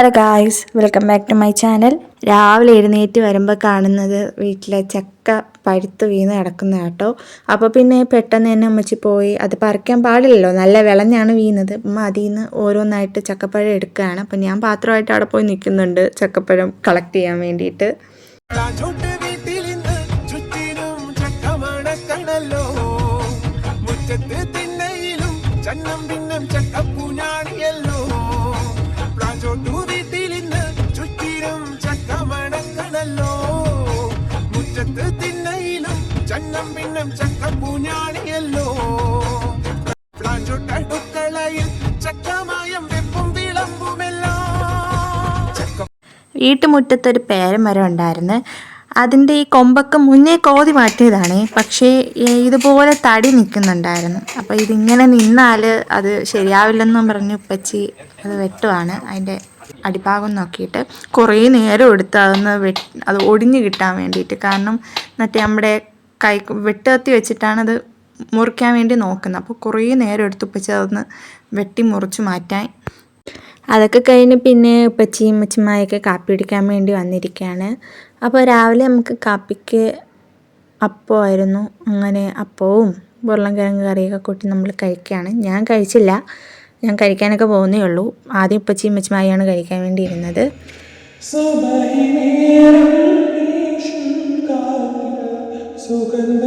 Hello guys welcome back to my channel രാവിലെ എഴുന്നേറ്റ് വരുമ്പോൾ കാണുന്നത് വീട്ടിലെ ചക്ക പഴുത്ത് വീണ് കിടക്കുന്ന കേട്ടോ. അപ്പോൾ പിന്നെ പെട്ടെന്ന് തന്നെ അമ്മച്ചി പോയി അത് പറിക്കാൻ പാടില്ലല്ലോ. നല്ല വിളഞ്ഞാണ് വീണത്. അമ്മ അതിൽ നിന്ന് ഓരോന്നായിട്ട് ചക്കപ്പഴം എടുക്കുകയാണ്. അപ്പം ഞാൻ പാത്രമായിട്ട് അവിടെ പോയി നിൽക്കുന്നുണ്ട് ചക്കപ്പഴം കളക്ട് ചെയ്യാൻ വേണ്ടിയിട്ട്. ചന്നം പിന്നം ചക്കപ്പൂഞ്ഞാണിയല്ലോ പ്ലാച്ചോട്ടടുക്കളയിൽ ചക്കമായം വെപ്പും വിളമ്പുമെല്ലാം. ചക്ക വീട്ടുമുറ്റത്തൊരു പേരമരം ഉണ്ടായിരുന്നു. അതിന്റെ ഈ കൊമ്പൊക്കെ മുന്നേ കോതി മാറ്റിയതാണ്. പക്ഷേ ഇതുപോലെ തടി നിൽക്കുന്നുണ്ടായിരുന്നു. അപ്പോൾ ഇതിങ്ങനെ നിന്നാൽ അത് ശരിയാവില്ലെന്നും പറഞ്ഞ് ഉപ്പച്ചി അത് വെട്ടുവാണ്. അതിന്റെ അടിഭാഗം നോക്കിയിട്ട് കുറേ നേരം എടുത്ത് അതൊന്ന് വെട്ട് അത് ഒടിഞ്ഞ് കിട്ടാൻ വേണ്ടിയിട്ട്. കാരണം മറ്റേ നമ്മുടെ കൈ വെട്ടുകത്തി വെച്ചിട്ടാണ് അത് മുറിക്കാൻ വേണ്ടി നോക്കുന്നത്. അപ്പോൾ കുറേ നേരം എടുത്ത് ഉപ്പച്ചി അതൊന്ന് വെട്ടി മുറിച്ച് മാറ്റാൻ. അതൊക്കെ കഴിഞ്ഞ് പിന്നെ ഉപ്പച്ചിയും ഉമ്മച്ചിമായൊക്കെ കാപ്പി കുടിക്കാൻ വേണ്ടി വന്നിരിക്കുകയാണ്. അപ്പോൾ രാവിലെ നമുക്ക് കാപ്പിക്ക് അപ്പമായിരുന്നു അങ്ങനെ അപ്പവും ഉരുളൻകിഴങ്ങ് കറിയൊക്കെ കൂട്ടി നമ്മൾ കഴിക്കുകയാണ്. ഞാൻ കഴിച്ചില്ല. ഞാൻ കഴിക്കാനൊക്കെ പോകുന്നേ ഉള്ളൂ. ആദ്യം ഉപ്പച്ചിയും ഉമ്മച്ചുമായാണ് കഴിക്കാൻ വേണ്ടി ഇരുന്നത് സുഖത്തോപ്പിനെ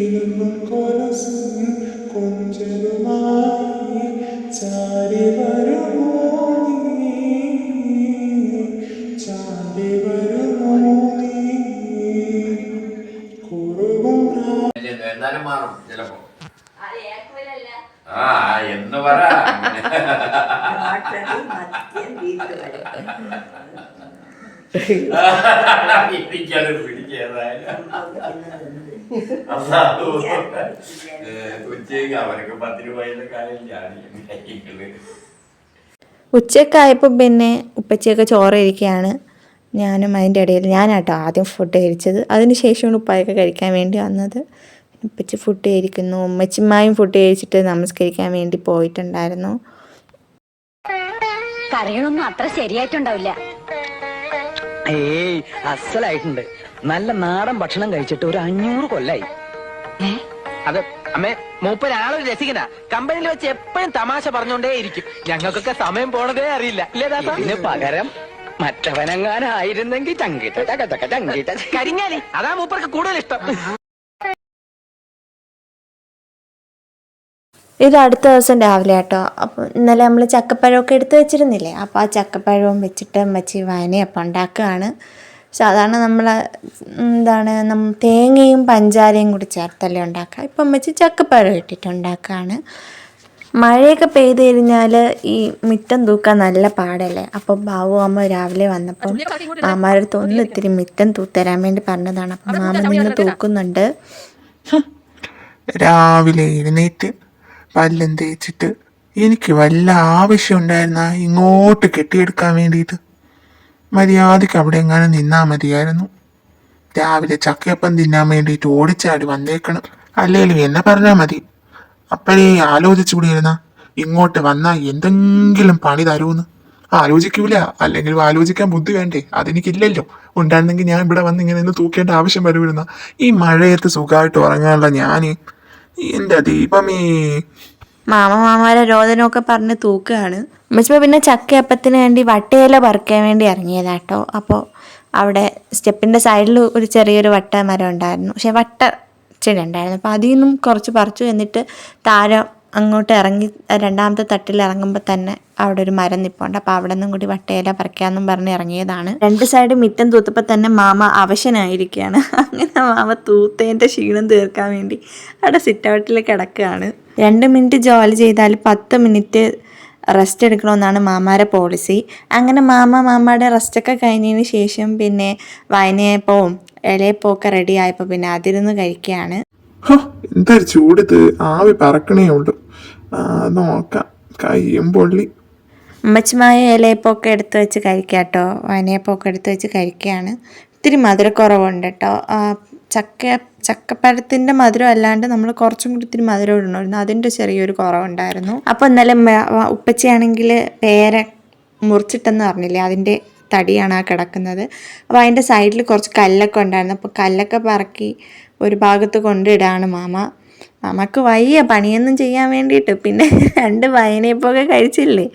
കിലുങ്ങും കൊലസും കൊഞ്ചലുമായി ചാരി വരുമോ നീ? ചാരി വരുമോ നീ? കുറുകും എന്നാലും മാറും ചിലപ്പോ. ആ എന്ന് പറ എനിക്കത് പിടിച്ചേതായാലും ഉച്ചയ്ക്ക് അവർക്ക് പത്ത് രൂപയുടെ കാര്യം ഞാൻ ഉച്ചക്കായപ്പോൾ പിന്നെ ഉപ്പച്ചിയൊക്കെ ചോറ് ഇരിക്കുകയാണ് ഞാനും അതിന്റെ ഇടയിൽ ഞാനാട്ടോ ആദ്യം ഫുഡ് കഴിച്ചത്. അതിന് ശേഷമാണ് ഉപ്പായൊക്കെ കഴിക്കാൻ വേണ്ടി വന്നത്. ഉപ്പച്ചി ഫുഡ് കഴിക്കുന്നു. ഉമ്മച്ചിമായും ഫുഡ് കഴിച്ചിട്ട് നമസ്കരിക്കാൻ വേണ്ടി പോയിട്ടുണ്ടായിരുന്നു. കറികളൊന്നും അത്ര ശരിയായിട്ടുണ്ടാവില്ല. ഏയ് അസലായിട്ടുണ്ട്. നല്ല നാടൻ ഭക്ഷണം കഴിച്ചിട്ട് ഒരു അഞ്ഞൂറ് കൊല്ലായി. അത് അമ്മേ മൂപ്പരാളൊരു രസികനാ. കമ്പനിയിൽ വെച്ച് എപ്പോഴും തമാശ പറഞ്ഞോണ്ടേ ഇരിക്കും ഞങ്ങൾക്കൊക്കെ സമയം പോണതേ അറിയില്ല. ഇതിന് പകരം മറ്റവനെങ്ങാനായിരുന്നെങ്കിൽ ചങ്കിട്ട കരിങ്ങാലി. അതാ മൂപ്പർക്ക് കൂടുതൽ ഇഷ്ടം ഇത് അടുത്ത ദിവസം രാവിലെ കേട്ടോ അപ്പോൾ ഇന്നലെ നമ്മൾ ചക്കപ്പഴമൊക്കെ എടുത്ത് വെച്ചിരുന്നില്ലേ? അപ്പോൾ ആ ചക്കപ്പഴവും വെച്ചിട്ട് അമ്മച്ചി വായനയപ്പം ഉണ്ടാക്കുകയാണ്. സാധാരണ നമ്മൾ എന്താണ് നം തേങ്ങയും പഞ്ചാരയും കൂടി ചേർത്തല്ലേ ഉണ്ടാക്കുക. ഇപ്പം വെച്ച് ചക്കപ്പഴം ഇട്ടിട്ട് ഉണ്ടാക്കുകയാണ്. മഴയൊക്കെ പെയ്ത് കഴിഞ്ഞാൽ ഈ മിറ്റം തൂക്കാൻ നല്ല പാടല്ലേ? അപ്പോൾ ബാബു അമ്മ രാവിലെ വന്നപ്പം മാമാരുടെ അടുത്ത് ഒന്ന് ഇത്തിരി മിറ്റം തൂത്തരാൻ വേണ്ടി പറഞ്ഞതാണ്. അപ്പം മാമ നിന്ന് തൂക്കുന്നുണ്ട്. രാവിലെ എഴുന്നേറ്റ് പല്ലും തേച്ചിട്ട് എനിക്ക് വല്ല ആവശ്യം ഉണ്ടായിരുന്ന ഇങ്ങോട്ട് കെട്ടിയെടുക്കാൻ വേണ്ടിയിട്ട്. മര്യാദയ്ക്ക് അവിടെ എങ്ങാനും നിന്നാൽ മതിയായിരുന്നു. രാവിലെ ചക്കയപ്പം തിന്നാൻ വേണ്ടിയിട്ട് ഓടിച്ചാടി വന്നേക്കണം. അല്ലെങ്കിൽ എന്നെ പറഞ്ഞാൽ മതി. അപ്പോഴേ ആലോചിച്ചു കൂടിയിരുന്ന ഇങ്ങോട്ട് വന്നാൽ എന്തെങ്കിലും പണി തരുമെന്ന് ആലോചിക്കൂല അല്ലെങ്കിൽ ആലോചിക്കാൻ ബുദ്ധി വേണ്ടേ? അതെനിക്കില്ലല്ലോ. ഉണ്ടായിരുന്നെങ്കിൽ ഞാൻ ഇവിടെ വന്ന് ഇങ്ങനെ നിന്ന് തൂക്കേണ്ട ആവശ്യം വരുമായിരുന്ന. ഈ മഴയത്ത് സുഖമായിട്ട് ഉറങ്ങാനുള്ള ഞാൻ എന്റെ ദീപമേ മാമ മാമാരെ രോദനമൊക്കെ പറഞ്ഞ് തൂക്കുകയാണ്. ഉമ്മച്ചിപ്പ പിന്നെ ചക്കയപ്പത്തിന് വേണ്ടി വട്ടയില പറിക്കാൻ വേണ്ടി ഇറങ്ങിയതാട്ടോ. അപ്പോൾ അവിടെ സ്റ്റെപ്പിന്റെ സൈഡിൽ ഒരു ചെറിയൊരു വട്ട മരം ഉണ്ടായിരുന്നു. പക്ഷെ വട്ട ചെടി ഉണ്ടായിരുന്നു അപ്പോൾ അതിൽ നിന്നും കുറച്ച് പറിച്ചു എന്നിട്ട് താഴെ അങ്ങോട്ട് ഇറങ്ങി രണ്ടാമത്തെ തട്ടിൽ ഇറങ്ങുമ്പോൾ തന്നെ അവിടെ ഒരു മരം നിപ്പുണ്ട്. അപ്പോൾ അവിടെ നിന്നും കൂടി വട്ടയില പറിക്കാമെന്നും പറഞ്ഞ് ഇറങ്ങിയതാണ്. രണ്ട് സൈഡ് മിറ്റം തൂത്തപ്പോൾ തന്നെ മാമ അവശനായിരിക്കുകയാണ് അങ്ങനെ മാമ തൂത്തേന്റെ ക്ഷീണം തീർക്കാൻ വേണ്ടി അവിടെ സിറ്റ് ഔട്ടിൽ കിടക്കുകയാണ്. രണ്ട് മിനിറ്റ് ജോലി ചെയ്താൽ പത്ത് മിനിറ്റ് റെസ്റ്റ് എടുക്കണമെന്നാണ് മാമാരെ പോളിസി അങ്ങനെ മാമ മാമയുടെ റെസ്റ്റൊക്കെ കഴിഞ്ഞതിന് ശേഷം പിന്നെ വയനയപ്പവും ഒക്കെ റെഡി ആയപ്പോൾ പിന്നെ അതിരുന്ന് കഴിക്കുകയാണ്. ഹോ, എന്തൊരു ആവി പറക്കണേ ഉള്ളൂ. നോക്കാം. കയ്യും പൊള്ളി. അമ്മച്ചമായ ഇലയപ്പൊക്കെ എടുത്ത് വെച്ച് കഴിക്കാം കേട്ടോ വനയപ്പൊക്കെ എടുത്ത് വെച്ച് കഴിക്കുകയാണ്. ഇത്തിരി മധുരക്കുറവുണ്ട് കേട്ടോ. ചക്ക ചക്കപ്പഴത്തിന്റെ മധുരം അല്ലാണ്ട് നമ്മൾ കുറച്ചും കൂടി ഇത്തിരി മധുരം ഇടണമായിരുന്നു. അതിന്റെ ചെറിയൊരു കുറവുണ്ടായിരുന്നു. അപ്പോൾ വ- ഉപ്പച്ചയാണെങ്കിൽ പേര മുറിച്ചിട്ടെന്ന് പറഞ്ഞില്ലേ? അതിന്റെ തടിയാണ് ആ കിടക്കുന്നത്. അപ്പോൾ അതിന്റെ സൈഡിൽ കുറച്ച് കല്ലൊക്കെ ഉണ്ടായിരുന്നു. അപ്പോൾ കല്ലൊക്കെ പറക്കി ഒരു ഭാഗത്ത് കൊണ്ടിടാണ് മാമ. മാമക്ക് വയ്യ പണിയൊന്നും ചെയ്യാൻ വേണ്ടിയിട്ട്. പിന്നെ രണ്ട് വയനയപ്പൊക്കെ കഴിച്ചില്ലേ?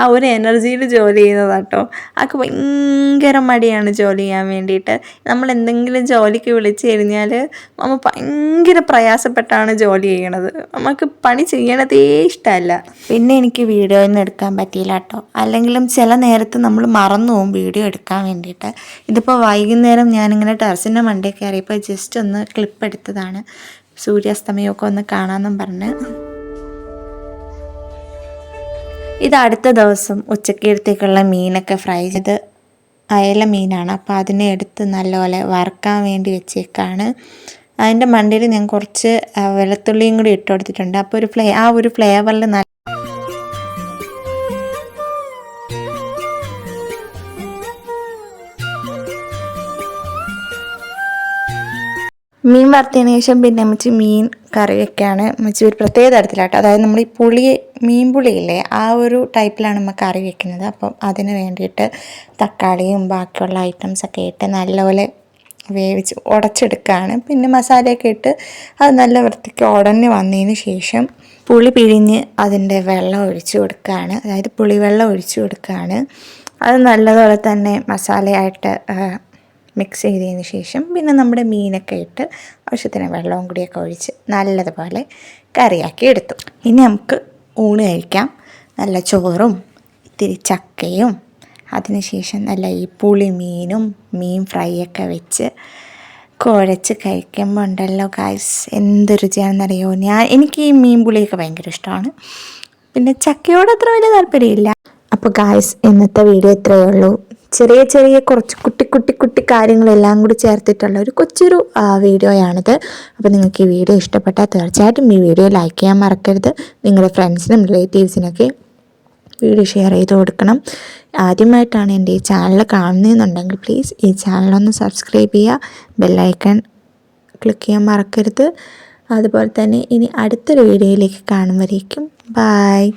ആ ഒരു എനർജിയിൽ ജോലി ചെയ്യുന്നതാട്ടോ ആൾക്ക് ഭയങ്കര മടിയാണ് ജോലി ചെയ്യാൻ വേണ്ടിയിട്ട്. നമ്മൾ എന്തെങ്കിലും ജോലിക്ക് വിളിച്ചു കഴിഞ്ഞാൽ നമ്മൾ ഭയങ്കര പ്രയാസപ്പെട്ടാണ് ജോലി ചെയ്യണത്. നമുക്ക് പണി ചെയ്യണതേ ഇഷ്ടമല്ല പിന്നെ എനിക്ക് വീഡിയോ ഒന്നും എടുക്കാൻ പറ്റിയില്ല കേട്ടോ അല്ലെങ്കിലും ചില നേരത്ത് നമ്മൾ മറന്നു പോകും വീഡിയോ എടുക്കാൻ വേണ്ടിയിട്ട്. ഇതിപ്പോൾ വൈകുന്നേരം ഞാനിങ്ങനെ ടെറസിന്റെ മണ്ടേ കയറിയപ്പോൾ ജസ്റ്റ് ഒന്ന് ക്ലിപ്പ് എടുത്തതാണ്. സൂര്യാസ്തമയമൊക്കെ ഒന്ന് കാണാമെന്നും പറഞ്ഞ്. ഇത് അടുത്ത ദിവസം ഉച്ചക്കടുത്തേക്കുള്ള മീനൊക്കെ ഫ്രൈ ചെയ്ത് അയല മീനാണ്. അപ്പോൾ അതിനെ എടുത്ത് നല്ലപോലെ വറുക്കാൻ വേണ്ടി വെച്ചേക്കാണ്. അതിന്റെ മണ്ടയിൽ ഞാൻ കുറച്ച് വെളുത്തുള്ളിയും കൂടി ഇട്ട് കൊടുത്തിട്ടുണ്ട്. അപ്പോൾ ഒരു ഫ്ലേ ആ ഒരു ഫ്ലേവറിൽ നല്ല മീൻ വറുത്തതിന് ശേഷം പിന്നെ അമ്മച്ചി മീൻ കറി വെക്കാണ് അമ്മച്ചി ഒരു പ്രത്യേക തരത്തിലാട്ടോ. അതായത് നമ്മൾ ഈ പുളി മീൻ പുളിയില്ലേ ആ ഒരു ടൈപ്പിലാണ് നമ്മൾ കറി വെക്കുന്നത്. അപ്പം അതിന് വേണ്ടിയിട്ട് തക്കാളിയും ബാക്കിയുള്ള ഐറ്റംസൊക്കെ ഇട്ട് നല്ലപോലെ വേവിച്ച് ഉടച്ചെടുക്കുകയാണ് പിന്നെ മസാലയൊക്കെ ഇട്ട് അത് നല്ല വൃത്തിക്ക് ഉടഞ്ഞ് വന്നതിന് ശേഷം പുളി പിഴിഞ്ഞ് അതിന്റെ വെള്ളം ഒഴിച്ച് കൊടുക്കുകയാണ് അതായത് പുളിവെള്ളം ഒഴിച്ചു കൊടുക്കുകയാണ് അത് നല്ലതുപോലെ തന്നെ മസാലയായിട്ട് മിക്സ് ചെയ്തതിന് ശേഷം പിന്നെ നമ്മുടെ മീനൊക്കെ ഇട്ട് ആവശ്യത്തിന് വെള്ളവും കൂടിയൊക്കെ ഒഴിച്ച് നല്ലതുപോലെ കറിയാക്കി എടുത്തു. ഇനി നമുക്ക് ഊണ് കഴിക്കാം. നല്ല ചോറും ഇത്തിരി ചക്കയും അതിനുശേഷം നല്ല ഈ പുളി മീനും മീൻ ഫ്രൈ ഒക്കെ വെച്ച് കുഴച്ച് കഴിക്കുമ്പോൾ ഉണ്ടല്ലോ ഗായ്സ് എന്ത് രുചിയാണെന്നറിയോ? ഞാൻ എനിക്ക് ഈ മീൻ പുളിയൊക്കെ ഭയങ്കര ഇഷ്ടമാണ്. പിന്നെ ചക്കയോട് അത്ര വലിയ താല്പര്യമില്ല. അപ്പോൾ ഗായ്സ് ഇന്നത്തെ വീഡിയോ ഇത്രയേ ഉള്ളൂ. ചെറിയ ചെറിയ കുറച്ച് കുട്ടി കുട്ടി കുട്ടി കാര്യങ്ങളെല്ലാം കൂടി ചേർത്തിട്ടുള്ള ഒരു കൊച്ചൊരു വീഡിയോ വീഡിയോയാണിത് അപ്പോൾ നിങ്ങൾക്ക് ഈ വീഡിയോ ഇഷ്ടപ്പെട്ടാൽ തീർച്ചയായിട്ടും ഈ വീഡിയോ ലൈക്ക് ചെയ്യാൻ മറക്കരുത്. നിങ്ങളുടെ ഫ്രണ്ട്സിനും റിലേറ്റീവ്സിനൊക്കെ വീഡിയോ ഷെയർ ചെയ്ത് കൊടുക്കണം. ആദ്യമായിട്ടാണ് എന്റെ ഈ ചാനൽ കാണുന്നതെന്നുണ്ടെങ്കിൽ പ്ലീസ് ഈ ചാനലൊന്ന് സബ്സ്ക്രൈബ് ചെയ്യുക. ബെല്ലൈക്കൺ ക്ലിക്ക് ചെയ്യാൻ മറക്കരുത്. അതുപോലെ തന്നെ ഇനി അടുത്തൊരു വീഡിയോയിലേക്ക് കാണും ബായ്